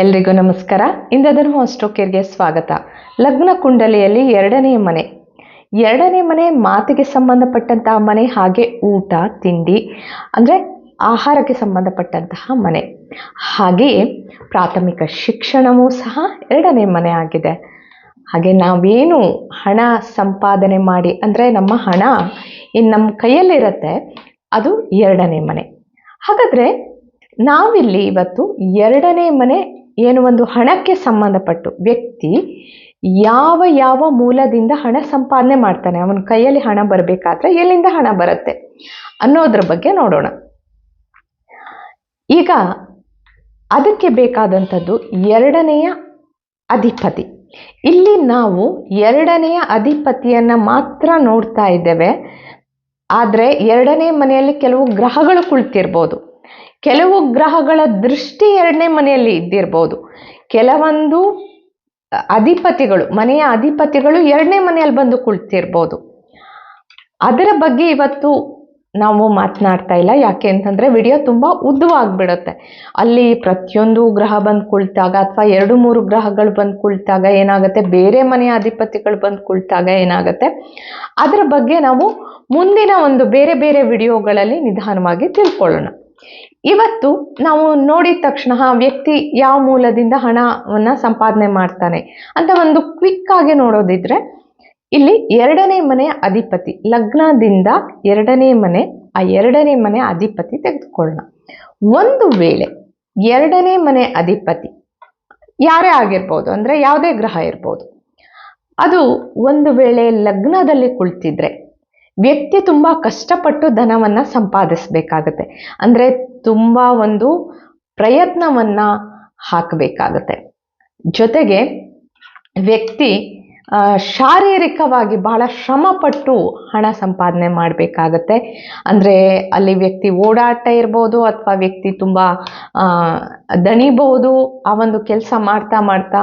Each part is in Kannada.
ಎಲ್ರಿಗೂ ನಮಸ್ಕಾರ. ಇಂದದನು ಅಸ್ಟ್ರೋಕೇರ್ಗೆ ಸ್ವಾಗತ. ಲಗ್ನ ಕುಂಡಲಿಯಲ್ಲಿ ಎರಡನೇ ಮನೆ. ಎರಡನೇ ಮನೆ ಮಾತಿಗೆ ಸಂಬಂಧಪಟ್ಟಂತಹ ಮನೆ, ಹಾಗೆ ಊಟ, ತಿಂಡಿ, ಅಂದರೆ ಆಹಾರಕ್ಕೆ ಸಂಬಂಧಪಟ್ಟಂತಹ ಮನೆ. ಹಾಗೆಯೇ ಪ್ರಾಥಮಿಕ ಶಿಕ್ಷಣವೂ ಸಹ ಎರಡನೇ ಮನೆ ಆಗಿದೆ. ಹಾಗೆ ನಾವೇನು ಹಣ ಸಂಪಾದನೆ ಮಾಡಿ, ಅಂದರೆ ನಮ್ಮ ಹಣ ಇನ್ನು ನಮ್ಮ ಕೈಯಲ್ಲಿರುತ್ತೆ, ಅದು ಎರಡನೇ ಮನೆ. ಹಾಗಾದರೆ ನಾವಿಲ್ಲಿ ಇವತ್ತು ಎರಡನೇ ಮನೆ ಏನು ಒಂದು ಹಣಕ್ಕೆ ಸಂಬಂಧಪಟ್ಟು ವ್ಯಕ್ತಿ ಯಾವ ಯಾವ ಮೂಲದಿಂದ ಹಣ ಸಂಪಾದನೆ ಮಾಡ್ತಾನೆ. ಅವನ ಕೈಯಲ್ಲಿ ಹಣ ಬರಬೇಕಾದ್ರೆ ಎಲ್ಲಿಂದ ಹಣ ಬರುತ್ತೆ ಅನ್ನೋದ್ರ ಬಗ್ಗೆ ನೋಡೋಣ. ಈಗ ಅದಕ್ಕೆ ಬೇಕಾದಂಥದ್ದು ಎರಡನೆಯ ಅಧಿಪತಿ. ಇಲ್ಲಿ ನಾವು ಎರಡನೆಯ ಅಧಿಪತಿಯನ್ನು ಮಾತ್ರ ನೋಡ್ತಾ ಇದ್ದೇವೆ. ಆದರೆ ಎರಡನೇ ಮನೆಯಲ್ಲಿ ಕೆಲವು ಗ್ರಹಗಳು ಕುಳಿತಿರ್ಬೋದು. ಕೆಲವು ಗ್ರಹಗಳ ದೃಷ್ಟಿ ಎರಡನೇ ಮನೆಯಲ್ಲಿ ಇದ್ದಿರ್ಬೋದು. ಕೆಲವೊಂದು ಅಧಿಪತಿಗಳು, ಮನೆಯ ಅಧಿಪತಿಗಳು ಎರಡನೇ ಮನೆಯಲ್ಲಿ ಬಂದು ಕುಳಿತಿರ್ಬೋದು. ಅದರ ಬಗ್ಗೆ ಇವತ್ತು ನಾವು ಮಾತನಾಡ್ತಾ ಇಲ್ಲ. ಯಾಕೆ ಅಂತಂದರೆ ವಿಡಿಯೋ ತುಂಬ ಉದ್ದವಾಗ್ಬಿಡುತ್ತೆ. ಅಲ್ಲಿ ಪ್ರತಿಯೊಂದು ಗ್ರಹ ಬಂದು ಕುಳಿತಾಗ ಅಥವಾ ಎರಡು ಮೂರು ಗ್ರಹಗಳು ಬಂದು ಕುಳಿತಾಗ ಏನಾಗುತ್ತೆ? ಬೇರೆ ಮನೆಯ ಅಧಿಪತಿಗಳು ಬಂದು ಕುಳಿತಾಗ ಏನಾಗುತ್ತೆ? ಅದರ ಬಗ್ಗೆ ನಾವು ಮುಂದಿನ ಒಂದು ಬೇರೆ ಬೇರೆ ವಿಡಿಯೋಗಳಲ್ಲಿ ನಿಧಾನವಾಗಿ ತಿಳ್ಕೊಳ್ಳೋಣ. ಇವತ್ತು ನಾವು ನೋಡಿದ ತಕ್ಷಣ ಆ ವ್ಯಕ್ತಿ ಯಾವ ಮೂಲದಿಂದ ಹಣವನ್ನು ಸಂಪಾದನೆ ಮಾಡ್ತಾನೆ ಅಂತ ಒಂದು ಕ್ವಿಕ್ ಆಗಿ ನೋಡೋದಿದ್ರೆ ಇಲ್ಲಿ ಎರಡನೇ ಮನೆಯ ಅಧಿಪತಿ, ಲಗ್ನದಿಂದ ಎರಡನೇ ಮನೆ, ಆ ಎರಡನೇ ಮನೆ ಅಧಿಪತಿ ತೆಗೆದುಕೊಳ್ಳೋಣ. ಒಂದು ವೇಳೆ ಎರಡನೇ ಮನೆ ಅಧಿಪತಿ ಯಾರೇ ಆಗಿರ್ಬೋದು, ಅಂದರೆ ಯಾವುದೇ ಗ್ರಹ ಇರ್ಬೋದು, ಅದು ಒಂದು ವೇಳೆ ಲಗ್ನದಲ್ಲಿ ಕುಳಿತಿದ್ರೆ ವ್ಯಕ್ತಿ ತುಂಬ ಕಷ್ಟಪಟ್ಟು ಧನವನ್ನು ಸಂಪಾದಿಸಬೇಕಾಗತ್ತೆ. ಅಂದರೆ ತುಂಬ ಒಂದು ಪ್ರಯತ್ನವನ್ನು ಹಾಕಬೇಕಾಗತ್ತೆ. ಜೊತೆಗೆ ವ್ಯಕ್ತಿ ಶಾರೀರಿಕವಾಗಿ ಬಹಳ ಶ್ರಮಪಟ್ಟು ಹಣ ಸಂಪಾದನೆ ಮಾಡಬೇಕಾಗತ್ತೆ. ಅಂದರೆ ಅಲ್ಲಿ ವ್ಯಕ್ತಿ ಓಡಾಟ ಇರ್ಬೋದು ಅಥವಾ ವ್ಯಕ್ತಿ ತುಂಬ ದಣಿಬಹುದು ಆ ಒಂದು ಕೆಲಸ ಮಾಡ್ತಾ ಮಾಡ್ತಾ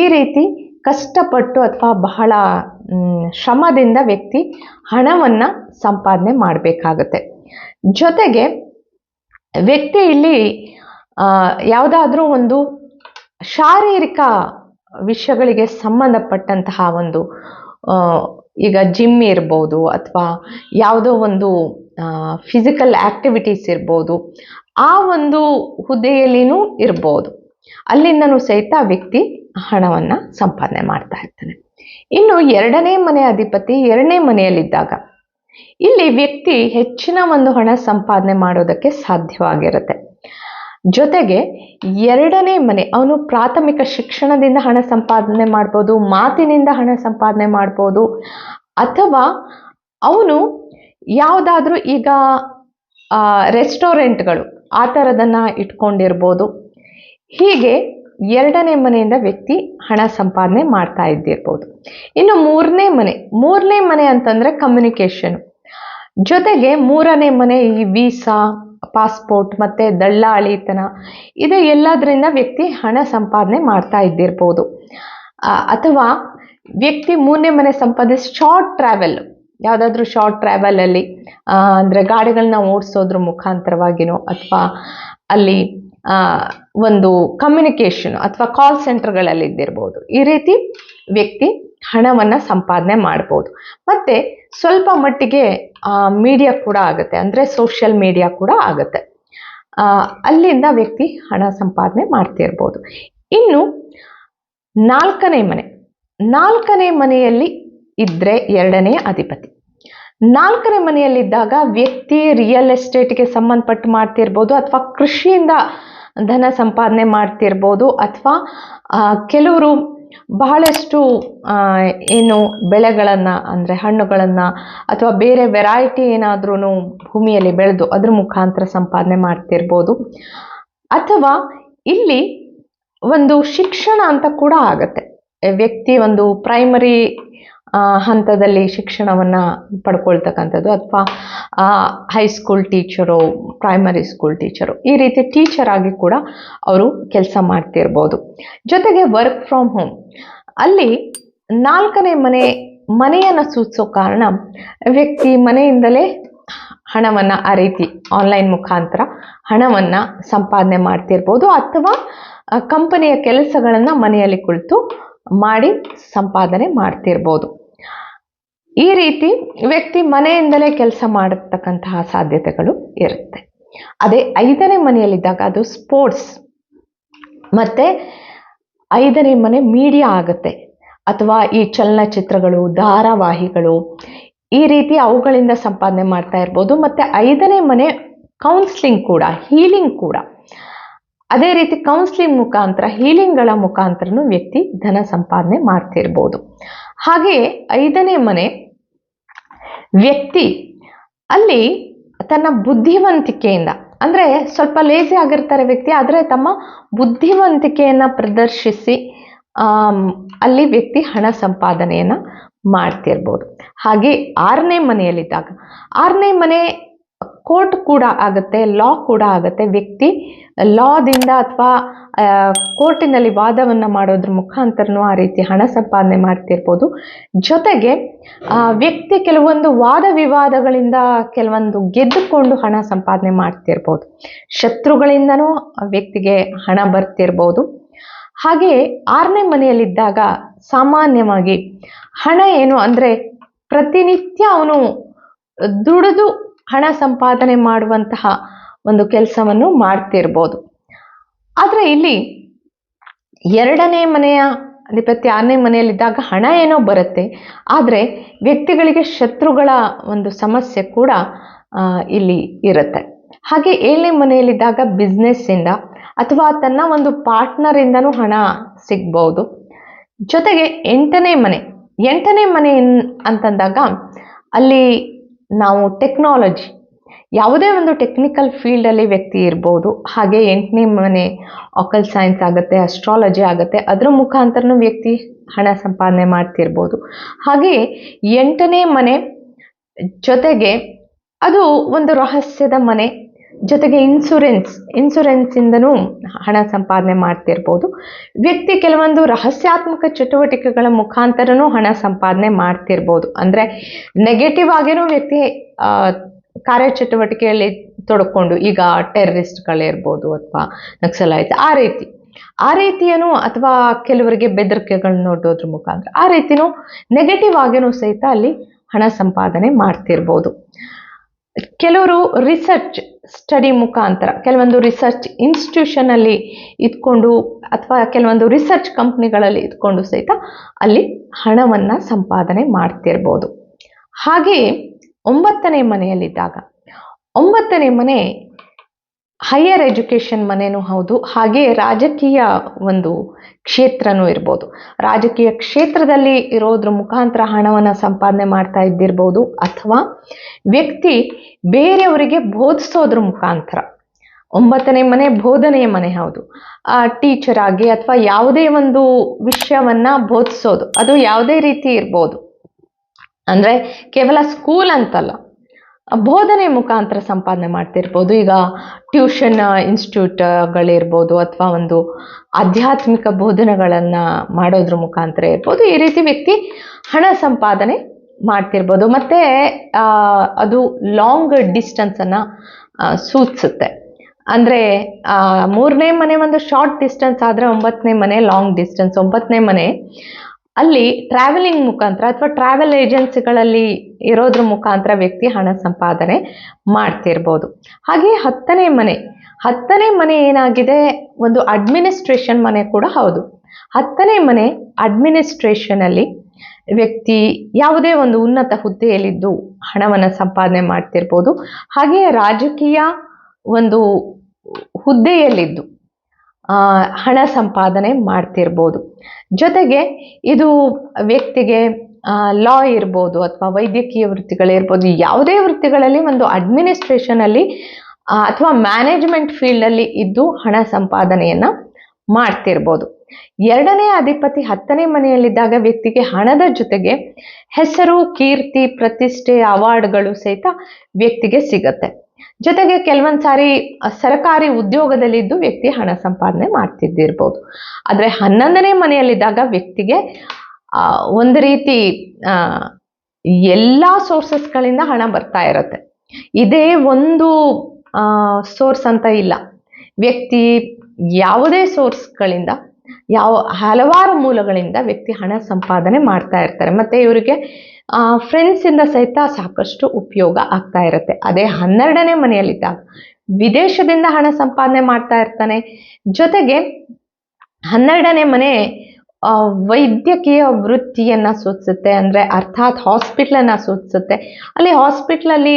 ಈ ರೀತಿ ಕಷ್ಟಪಟ್ಟು ಅಥವಾ ಬಹಳ ಶ್ರಮದಿಂದ ವ್ಯಕ್ತಿ ಹಣವನ್ನು ಸಂಪಾದನೆ ಮಾಡಬೇಕಾಗತ್ತೆ. ಜೊತೆಗೆ ವ್ಯಕ್ತಿ ಇಲ್ಲಿ ಯಾವುದಾದ್ರೂ ಒಂದು ಶಾರೀರಿಕ ವಿಷಯಗಳಿಗೆ ಸಂಬಂಧಪಟ್ಟಂತಹ ಒಂದು ಈಗ ಜಿಮ್ ಇರ್ಬೋದು ಅಥವಾ ಯಾವುದೋ ಒಂದು ಫಿಸಿಕಲ್ ಆ್ಯಕ್ಟಿವಿಟೀಸ್ ಇರ್ಬೋದು, ಆ ಒಂದು ಹುದ್ದೆಯಲ್ಲಿನೂ ಇರ್ಬೋದು. ಅಲ್ಲಿಂದನೂ ಸಹಿತ ವ್ಯಕ್ತಿ ಹಣವನ್ನು ಸಂಪಾದನೆ ಮಾಡ್ತಾ ಇರ್ತಾನೆ. ಇನ್ನು ಎರಡನೇ ಮನೆ ಅಧಿಪತಿ ಎರಡನೇ ಮನೆಯಲ್ಲಿದ್ದಾಗ ಇಲ್ಲಿ ವ್ಯಕ್ತಿ ಹೆಚ್ಚಿನ ಒಂದು ಹಣ ಸಂಪಾದನೆ ಮಾಡೋದಕ್ಕೆ ಸಾಧ್ಯವಾಗಿರುತ್ತೆ. ಜೊತೆಗೆ ಎರಡನೇ ಮನೆ, ಅವನು ಪ್ರಾಥಮಿಕ ಶಿಕ್ಷಣದಿಂದ ಹಣ ಸಂಪಾದನೆ ಮಾಡ್ಬೋದು, ಮಾತಿನಿಂದ ಹಣ ಸಂಪಾದನೆ ಮಾಡ್ಬೋದು, ಅಥವಾ ಅವನು ಯಾವುದಾದ್ರೂ ಈಗ ರೆಸ್ಟೋರೆಂಟ್ಗಳು ಆ ಥರದನ್ನು ಇಟ್ಕೊಂಡಿರ್ಬೋದು. ಹೀಗೆ ಎರಡನೇ ಮನೆಯಿಂದ ವ್ಯಕ್ತಿ ಹಣ ಸಂಪಾದನೆ ಮಾಡ್ತಾ ಇದ್ದಿರ್ಬೋದು. ಇನ್ನು ಮೂರನೇ ಮನೆ ಮೂರನೇ ಮನೆ ಅಂತಂದರೆ ಕಮ್ಯುನಿಕೇಷನ್ ಜೊತೆಗೆ ಮೂರನೇ ಮನೆ ಈ ವೀಸಾ ಪಾಸ್ಪೋರ್ಟ್ ಮತ್ತು ದಳ್ಳಾಳಿತನ, ಇದೆ ಎಲ್ಲದರಿಂದ ವ್ಯಕ್ತಿ ಹಣ ಸಂಪಾದನೆ ಮಾಡ್ತಾ ಇದ್ದಿರ್ಬೋದು. ಅಥವಾ ವ್ಯಕ್ತಿ ಮೂರನೇ ಮನೆ ಸಂಪಾದಿಸಿ ಶಾರ್ಟ್ ಟ್ರಾವೆಲ್ ಯಾವುದಾದ್ರೂ ಶಾರ್ಟ್ ಟ್ರಾವೆಲಲ್ಲಿ ಅಂದರೆ ಗಾಡಿಗಳನ್ನ ಓಡಿಸೋದ್ರ ಮುಖಾಂತರವಾಗಿನೋ, ಅಥವಾ ಅಲ್ಲಿ ಒಂದು ಕಮ್ಯುನಿಕೇಷನ್ ಅಥವಾ ಕಾಲ್ ಸೆಂಟರ್ಗಳಲ್ಲಿ ಇದ್ದಿರ್ಬೋದು. ಈ ರೀತಿ ವ್ಯಕ್ತಿ ಹಣವನ್ನು ಸಂಪಾದನೆ ಮಾಡ್ಬೋದು. ಮತ್ತು ಸ್ವಲ್ಪ ಮಟ್ಟಿಗೆ ಮೀಡಿಯಾ ಕೂಡ ಆಗುತ್ತೆ. ಅಂದರೆ ಸೋಷಿಯಲ್ ಮೀಡಿಯಾ ಕೂಡ ಆಗುತ್ತೆ. ಅಲ್ಲಿಂದ ವ್ಯಕ್ತಿ ಹಣ ಸಂಪಾದನೆ ಮಾಡ್ತಿರ್ಬೋದು. ಇನ್ನು ನಾಲ್ಕನೇ ಮನೆ. ನಾಲ್ಕನೇ ಮನೆಯಲ್ಲಿ ಇದ್ದರೆ ಎರಡನೇ ಅಧಿಪತಿ. ನಾಲ್ಕನೇ ಮನೆಯಲ್ಲಿದ್ದಾಗ ವ್ಯಕ್ತಿ ರಿಯಲ್ ಎಸ್ಟೇಟ್ಗೆ ಸಂಬಂಧಪಟ್ಟು ಮಾಡ್ತಿರ್ಬೋದು ಅಥವಾ ಕೃಷಿಯಿಂದ ಧನ ಸಂಪಾದನೆ ಮಾಡ್ತಿರ್ಬೋದು ಅಥವಾ ಕೆಲವರು ಬಹಳಷ್ಟು ಏನು ಬೆಳೆಗಳನ್ನು ಅಂದರೆ ಹಣ್ಣುಗಳನ್ನು ಅಥವಾ ಬೇರೆ ವೆರೈಟಿ ಏನಾದ್ರೂ ಭೂಮಿಯಲ್ಲಿ ಬೆಳೆದು ಅದ್ರ ಮುಖಾಂತರ ಸಂಪಾದನೆ ಮಾಡ್ತಿರ್ಬೋದು. ಅಥವಾ ಇಲ್ಲಿ ಒಂದು ಶಿಕ್ಷಣ ಅಂತ ಕೂಡ ಆಗುತ್ತೆ. ವ್ಯಕ್ತಿ ಒಂದು ಪ್ರೈಮರಿ ಹಂತದಲ್ಲಿ ಶಿಕ್ಷಣವನ್ನು ಪಡ್ಕೊಳ್ತಕ್ಕಂಥದ್ದು ಅಥವಾ high school teacher primary school teacher ಈ ರೀತಿ ಟೀಚರ್ ಆಗಿ ಕೂಡ ಅವರು ಕೆಲಸ ಮಾಡ್ತಿರ್ಬೋದು. ಜೊತೆಗೆ ವರ್ಕ್ ಫ್ರಮ್ ಹೋಮ್ ಅಲ್ಲಿ ನಾಲ್ಕನೇ ಮನೆ, ಮನೆಯನ್ನು ಸೂಚಿಸೋ ಕಾರಣ ವ್ಯಕ್ತಿ ಮನೆಯಿಂದಲೇ ಹಣವನ್ನು ಆ ರೀತಿ ಆನ್ಲೈನ್ ಮುಖಾಂತರ ಹಣವನ್ನು ಸಂಪಾದನೆ ಮಾಡ್ತಿರ್ಬೋದು ಅಥವಾ ಕಂಪನಿಯ ಕೆಲಸಗಳನ್ನು ಮನೆಯಲ್ಲಿ ಕುಳಿತು ಮಾಡಿ ಸಂಪಾದನೆ ಮಾಡ್ತಿರ್ಬೋದು. ಈ ರೀತಿ ವ್ಯಕ್ತಿ ಮನೆಯಿಂದಲೇ ಕೆಲಸ ಮಾಡತಕ್ಕಂತಹ ಸಾಧ್ಯತೆಗಳು ಇರುತ್ತೆ. ಅದೇ ಐದನೇ ಮನೆಯಲ್ಲಿದ್ದಾಗ ಅದು ಸ್ಪೋರ್ಟ್ಸ್ ಮತ್ತೆ ಐದನೇ ಮನೆ ಮೀಡಿಯಾ ಆಗುತ್ತೆ. ಅಥವಾ ಈ ಚಲನಚಿತ್ರಗಳು, ಧಾರಾವಾಹಿಗಳು, ಈ ರೀತಿ ಅವುಗಳಿಂದ ಸಂಪಾದನೆ ಮಾಡ್ತಾ ಇರ್ಬೋದು. ಮತ್ತೆ ಐದನೇ ಮನೆ ಕೌನ್ಸ್ಲಿಂಗ್ ಕೂಡ ಹೀಲಿಂಗ್ ಕೂಡ. ಅದೇ ರೀತಿ ಕೌನ್ಸ್ಲಿಂಗ್ ಮುಖಾಂತರ ಹೀಲಿಂಗ್ಗಳ ಮುಖಾಂತರನು ವ್ಯಕ್ತಿ ಧನ ಸಂಪಾದನೆ ಮಾಡ್ತಿರ್ಬೋದು. ಹಾಗೆ ಐದನೇ ಮನೆ, ವ್ಯಕ್ತಿ ಅಲ್ಲಿ ತನ್ನ ಬುದ್ಧಿವಂತಿಕೆಯಿಂದ, ಅಂದರೆ ಸ್ವಲ್ಪ ಲೇಜಿ ಆಗಿರ್ತಾರೆ ವ್ಯಕ್ತಿ, ಆದರೆ ತಮ್ಮ ಬುದ್ಧಿವಂತಿಕೆಯನ್ನು ಪ್ರದರ್ಶಿಸಿ ಅಲ್ಲಿ ವ್ಯಕ್ತಿ ಹಣ ಸಂಪಾದನೆಯನ್ನು ಮಾಡ್ತಿರ್ಬೋದು. ಹಾಗೆ ಆರನೇ ಮನೆಯಲ್ಲಿದ್ದಾಗ, ಆರನೇ ಮನೆ ಕೋರ್ಟ್ ಕೂಡ ಆಗುತ್ತೆ, ಲಾ ಕೂಡ ಆಗುತ್ತೆ. ವ್ಯಕ್ತಿ ಲಾದಿಂದ ಅಥವಾ ಕೋರ್ಟಿನಲ್ಲಿ ವಾದವನ್ನು ಮಾಡೋದ್ರ ಮುಖಾಂತರನೂ ಆ ರೀತಿ ಹಣ ಸಂಪಾದನೆ ಮಾಡ್ತಿರ್ಬೋದು. ಜೊತೆಗೆ ವ್ಯಕ್ತಿ ಕೆಲವೊಂದು ವಾದ ವಿವಾದಗಳಿಂದ ಕೆಲವೊಂದು ಗೆದ್ದುಕೊಂಡು ಹಣ ಸಂಪಾದನೆ ಮಾಡ್ತಿರ್ಬೋದು. ಶತ್ರುಗಳಿಂದನೂ ವ್ಯಕ್ತಿಗೆ ಹಣ ಬರ್ತಿರ್ಬೋದು. ಹಾಗೆ ಆರನೇ ಮನೆಯಲ್ಲಿದ್ದಾಗ ಸಾಮಾನ್ಯವಾಗಿ ಹಣ ಏನು ಅಂದರೆ ಪ್ರತಿನಿತ್ಯ ಅವನು ದುಡಿದು ಹಣ ಸಂಪಾದನೆ ಮಾಡುವಂತಹ ಒಂದು ಕೆಲಸವನ್ನು ಮಾಡ್ತಿರ್ಬೋದು. ಆದರೆ ಇಲ್ಲಿ ಎರಡನೇ ಮನೆಯ ಅಧಿಪತಿ ಆರನೇ ಮನೆಯಲ್ಲಿದ್ದಾಗ ಹಣ ಏನೋ ಬರುತ್ತೆ. ಆದರೆ ವ್ಯಕ್ತಿಗಳಿಗೆ ಶತ್ರುಗಳ ಒಂದು ಸಮಸ್ಯೆ ಕೂಡ ಇಲ್ಲಿ ಇರುತ್ತೆ. ಹಾಗೆ ಏಳನೇ ಮನೆಯಲ್ಲಿದ್ದಾಗ ಬಿಸ್ನೆಸ್ಸಿಂದ ಅಥವಾ ತನ್ನ ಒಂದು ಪಾರ್ಟ್ನರಿಂದನೂ ಹಣ ಸಿಗ್ಬೋದು. ಜೊತೆಗೆ ಎಂಟನೇ ಮನೆ ಎಂಟನೇ ಮನೆ ಅಂತಂದಾಗ ಅಲ್ಲಿ ನಾವು ಟೆಕ್ನಾಲಜಿ ಯಾವುದೇ ಒಂದು ಟೆಕ್ನಿಕಲ್ ಫೀಲ್ಡಲ್ಲಿ ವ್ಯಕ್ತಿ ಇರ್ಬೋದು, ಹಾಗೆ ಎಂಟನೇ ಮನೆ ಆಕಲ್ ಸೈನ್ಸ್ ಆಗುತ್ತೆ ಅಸ್ಟ್ರಾಲಜಿ ಆಗುತ್ತೆ, ಅದರ ಮುಖಾಂತರನೂ ವ್ಯಕ್ತಿ ಹಣ ಸಂಪಾದನೆ ಮಾಡ್ತಿರ್ಬೋದು. ಹಾಗೆ ಎಂಟನೇ ಮನೆ ಜೊತೆಗೆ ಅದು ಒಂದು ರಹಸ್ಯದ ಮನೆ ಜೊತೆಗೆ ಇನ್ಸೂರೆನ್ಸ್ ಇನ್ಸೂರೆನ್ಸಿಂದನೂ ಹಣ ಸಂಪಾದನೆ ಮಾಡ್ತಿರ್ಬೋದು. ವ್ಯಕ್ತಿ ಕೆಲವೊಂದು ರಹಸ್ಯಾತ್ಮಕ ಚಟುವಟಿಕೆಗಳ ಮುಖಾಂತರನೂ ಹಣ ಸಂಪಾದನೆ ಮಾಡ್ತಿರ್ಬೋದು. ಅಂದರೆ ನೆಗೆಟಿವ್ ಆಗಿರೋ ವ್ಯಕ್ತಿ ಕಾರ್ಯಚಟುವಟಿಕೆಯಲ್ಲಿ ತೊಡಕೊಂಡು ಈಗ ಟೆರರಿಸ್ಟ್ಗಳಿರ್ಬೋದು ಅಥವಾ ನಕ್ಸಲೈಟ್ಸ್, ಆ ರೀತಿ. ಆ ರೀತಿಯೂ ಅಥವಾ ಕೆಲವರಿಗೆ ಬೆದರಿಕೆಗಳನ್ನ ನೋಡೋದ್ರ ಮುಖಾಂತರ ಆ ರೀತಿನೂ ನೆಗೆಟಿವ್ ಆಗಿನೂ ಸಹಿತ ಅಲ್ಲಿ ಹಣ ಸಂಪಾದನೆ ಮಾಡ್ತಿರ್ಬೋದು. ಕೆಲವರು ರಿಸರ್ಚ್ ಸ್ಟಡಿ ಮುಖಾಂತರ ಕೆಲವೊಂದು ರಿಸರ್ಚ್ ಇನ್ಸ್ಟಿಟ್ಯೂಷನಲ್ಲಿ ಇದ್ಕೊಂಡು ಅಥವಾ ಕೆಲವೊಂದು ರಿಸರ್ಚ್ ಕಂಪ್ನಿಗಳಲ್ಲಿ ಇದ್ಕೊಂಡು ಸಹಿತ ಅಲ್ಲಿ ಹಣವನ್ನು ಸಂಪಾದನೆ ಮಾಡ್ತಿರ್ಬೋದು. ಹಾಗೆ ಒಂಬತ್ತನೇ ಮನೆಯಲ್ಲಿದ್ದಾಗ, ಒಂಬತ್ತನೇ ಮನೆ ಹೈಯರ್ ಎಜುಕೇಷನ್ ಮನೆನೂ ಹೌದು, ಹಾಗೆ ರಾಜಕೀಯ ಒಂದು ಕ್ಷೇತ್ರನೂ ಇರ್ಬೋದು. ರಾಜಕೀಯ ಕ್ಷೇತ್ರದಲ್ಲಿ ಇರೋದ್ರ ಮುಖಾಂತರ ಹಣವನ್ನು ಸಂಪಾದನೆ ಮಾಡ್ತಾ ಇದ್ದಿರ್ಬೋದು, ಅಥವಾ ವ್ಯಕ್ತಿ ಬೇರೆಯವರಿಗೆ ಬೋಧಿಸೋದ್ರ ಮುಖಾಂತರ. ಒಂಬತ್ತನೇ ಮನೆ, ಬೋಧನೆಯ ಮನೆ ಹೌದು. ಟೀಚರ್ ಆಗಿ ಅಥವಾ ಯಾವುದೇ ಒಂದು ವಿಷಯವನ್ನ ಬೋಧಿಸೋದು. ಅದು ಯಾವುದೇ ರೀತಿ ಇರ್ಬೋದು. ಅಂದರೆ ಕೇವಲ ಸ್ಕೂಲ್ ಅಂತಲ್ಲ. ಬೋಧನೆ ಮುಖಾಂತರ ಸಂಪಾದನೆ ಮಾಡ್ತಿರ್ಬೋದು. ಈಗ ಟ್ಯೂಷನ್ ಇನ್ಸ್ಟಿಟ್ಯೂಟ್ಗಳಿರ್ಬೋದು ಅಥವಾ ಒಂದು ಆಧ್ಯಾತ್ಮಿಕ ಬೋಧನೆಗಳನ್ನು ಮಾಡೋದ್ರ ಮುಖಾಂತರ ಇರ್ಬೋದು. ಈ ರೀತಿ ವ್ಯಕ್ತಿ ಹಣ ಸಂಪಾದನೆ ಮಾಡ್ತಿರ್ಬೋದು. ಮತ್ತು ಅದು ಲಾಂಗ್ ಡಿಸ್ಟೆನ್ಸನ್ನು ಸೂಚಿಸುತ್ತೆ. ಅಂದರೆ ಮೂರನೇ ಮನೆ ಒಂದು ಶಾರ್ಟ್ ಡಿಸ್ಟೆನ್ಸ್ ಆದರೆ ಒಂಬತ್ತನೇ ಮನೆ ಲಾಂಗ್ ಡಿಸ್ಟೆನ್ಸ್ ಒಂಬತ್ತನೇ ಮನೆ ಅಲ್ಲಿ ಟ್ರಾವೆಲಿಂಗ್ ಮುಖಾಂತರ ಅಥವಾ ಟ್ರಾವೆಲ್ ಏಜೆನ್ಸಿಗಳಲ್ಲಿ ಇರೋದ್ರ ಮುಖಾಂತರ ವ್ಯಕ್ತಿ ಹಣ ಸಂಪಾದನೆ ಮಾಡ್ತಿರ್ಬೋದು. ಹಾಗೆ ಹತ್ತನೇ ಮನೆ ಹತ್ತನೇ ಮನೆ ಏನಾಗಿದೆ? ಒಂದು ಅಡ್ಮಿನಿಸ್ಟ್ರೇಷನ್ ಮನೆ ಕೂಡ ಹೌದು. ಹತ್ತನೇ ಮನೆ ಅಡ್ಮಿನಿಸ್ಟ್ರೇಷನಲ್ಲಿ ವ್ಯಕ್ತಿ ಯಾವುದೇ ಒಂದು ಉನ್ನತ ಹುದ್ದೆಯಲ್ಲಿದ್ದು ಹಣವನ್ನು ಸಂಪಾದನೆ ಮಾಡ್ತಿರ್ಬೋದು. ಹಾಗೆಯೇ ರಾಜಕೀಯ ಒಂದು ಹುದ್ದೆಯಲ್ಲಿದ್ದು ಹಣ ಸಂಪಾದನೆ ಮಾಡ್ತಿರ್ಬೋದು. ಜೊತೆಗೆ ಇದು ವ್ಯಕ್ತಿಗೆ ಲಾ ಇರ್ಬೋದು ಅಥವಾ ವೈದ್ಯಕೀಯ ವೃತ್ತಿಗಳಿರ್ಬೋದು, ಯಾವುದೇ ವೃತ್ತಿಗಳಲ್ಲಿ ಒಂದು ಅಡ್ಮಿನಿಸ್ಟ್ರೇಷನಲ್ಲಿ ಅಥವಾ ಮ್ಯಾನೇಜ್ಮೆಂಟ್ ಫೀಲ್ಡಲ್ಲಿ ಇದ್ದು ಹಣ ಸಂಪಾದನೆಯನ್ನು ಮಾಡ್ತಿರ್ಬೋದು. ಎರಡನೇ ಅಧಿಪತಿ ಹತ್ತನೇ ಮನೆಯಲ್ಲಿದ್ದಾಗ ವ್ಯಕ್ತಿಗೆ ಹಣದ ಜೊತೆಗೆ ಹೆಸರು, ಕೀರ್ತಿ, ಪ್ರತಿಷ್ಠೆ ಅವಾರ್ಡ್ಗಳು ಸಹಿತ ವ್ಯಕ್ತಿಗೆ ಸಿಗತ್ತೆ. ಜೊತೆಗೆ ಕೆಲವೊಂದು ಸಾರಿ ಸರಕಾರಿ ಉದ್ಯೋಗದಲ್ಲಿದ್ದು ವ್ಯಕ್ತಿ ಹಣ ಸಂಪಾದನೆ ಮಾಡ್ತಿದ್ದಿರ್ಬೋದು. ಆದರೆ ಹನ್ನೊಂದನೇ ಮನೆಯಲ್ಲಿದ್ದಾಗ ವ್ಯಕ್ತಿಗೆ ಒಂದು ರೀತಿ ಎಲ್ಲ ಸೋರ್ಸಸ್ಗಳಿಂದ ಹಣ ಬರ್ತಾ ಇರುತ್ತೆ. ಇದೇ ಒಂದು ಸೋರ್ಸ್ ಅಂತ ಇಲ್ಲ. ವ್ಯಕ್ತಿ ಯಾವುದೇ ಸೋರ್ಸ್ಗಳಿಂದ ಯಾವ ಹಲವಾರು ಮೂಲಗಳಿಂದ ವ್ಯಕ್ತಿ ಹಣ ಸಂಪಾದನೆ ಮಾಡ್ತಾ ಇರ್ತಾರೆ. ಮತ್ತು ಇವರಿಗೆ ಫ್ರೆಂಡ್ಸಿಂದ ಸಹಿತ ಸಾಕಷ್ಟು ಉಪಯೋಗ ಆಗ್ತಾ ಇರುತ್ತೆ. ಅದೇ ಹನ್ನೆರಡನೇ ಮನೆಯಲ್ಲಿದ್ದಾಗ ವಿದೇಶದಿಂದ ಹಣ ಸಂಪಾದನೆ ಮಾಡ್ತಾ ಇರ್ತಾನೆ. ಜೊತೆಗೆ ಹನ್ನೆರಡನೇ ಮನೆ ವೈದ್ಯಕೀಯ ವೃತ್ತಿಯನ್ನು ಸೂಚಿಸುತ್ತೆ ಅಂದರೆ ಅರ್ಥಾತ್ ಹಾಸ್ಪಿಟ್ಲನ್ನು ಸೂಚಿಸುತ್ತೆ. ಅಲ್ಲಿ ಹಾಸ್ಪಿಟ್ಲಲ್ಲಿ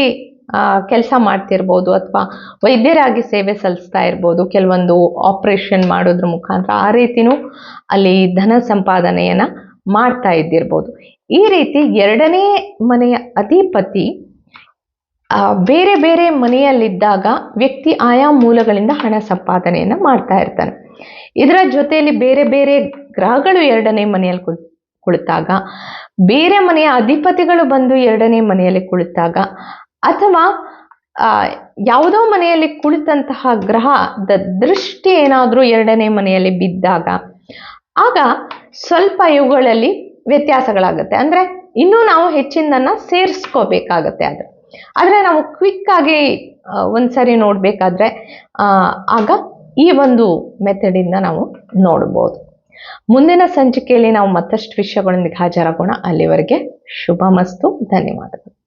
ಕೆಲಸ ಮಾಡ್ತಿರ್ಬೋದು ಅಥವಾ ವೈದ್ಯರಾಗಿ ಸೇವೆ ಸಲ್ಲಿಸ್ತಾ ಇರ್ಬೋದು. ಕೆಲವೊಂದು ಆಪ್ರೇಷನ್ ಮಾಡೋದ್ರ ಮುಖಾಂತರ ಆ ರೀತಿನೂ ಅಲ್ಲಿ ಧನ ಸಂಪಾದನೆಯನ್ನು ಮಾಡ್ತಾ ಇದ್ದಿರ್ಬೋದು. ಈ ರೀತಿ ಎರಡನೇ ಮನೆಯ ಅಧಿಪತಿ ಬೇರೆ ಬೇರೆ ಮನೆಯಲ್ಲಿದ್ದಾಗ ವ್ಯಕ್ತಿ ಆಯಾ ಮೂಲಗಳಿಂದ ಹಣ ಸಂಪಾದನೆಯನ್ನು ಮಾಡ್ತಾ ಇರ್ತಾನೆ. ಇದರ ಜೊತೆಯಲ್ಲಿ ಬೇರೆ ಬೇರೆ ಗ್ರಹಗಳು ಎರಡನೇ ಮನೆಯಲ್ಲಿ ಕುಳ್, ಕುಳಿತಾಗ, ಬೇರೆ ಮನೆಯ ಅಧಿಪತಿಗಳು ಬಂದು ಎರಡನೇ ಮನೆಯಲ್ಲಿ ಕುಳಿತಾಗ, ಅಥವಾ ಯಾವುದೋ ಮನೆಯಲ್ಲಿ ಕುಳಿತಂತಹ ಗ್ರಹದ ದೃಷ್ಟಿ ಏನಾದರೂ ಎರಡನೇ ಮನೆಯಲ್ಲಿ ಬಿದ್ದಾಗ, ಆಗ ಸ್ವಲ್ಪ ಇವುಗಳಲ್ಲಿ ವ್ಯತ್ಯಾಸಗಳಾಗುತ್ತೆ. ಅಂದರೆ ಇನ್ನೂ ನಾವು ಹೆಚ್ಚಿನದನ್ನು ಸೇರಿಸ್ಕೋಬೇಕಾಗತ್ತೆ ಅದು. ಆದರೆ ನಾವು ಕ್ವಿಕ್ ಆಗಿ ಆ, ಒಂದ್ಸರಿ ನೋಡಬೇಕಾದ್ರೆ ಆಗ ಈ ಒಂದು ಮೆಥಡಿಂದ ನಾವು ನೋಡ್ಬೋದು. ಮುಂದಿನ ಸಂಚಿಕೆಯಲ್ಲಿ ನಾವು ಮತ್ತಷ್ಟು ವಿಷಯಗಳೊಂದಿಗೆ ಹಾಜರಾಗೋಣ. ಅಲ್ಲಿವರೆಗೆ ಶುಭ ಮಸ್ತು ಧನ್ಯವಾದಗಳು.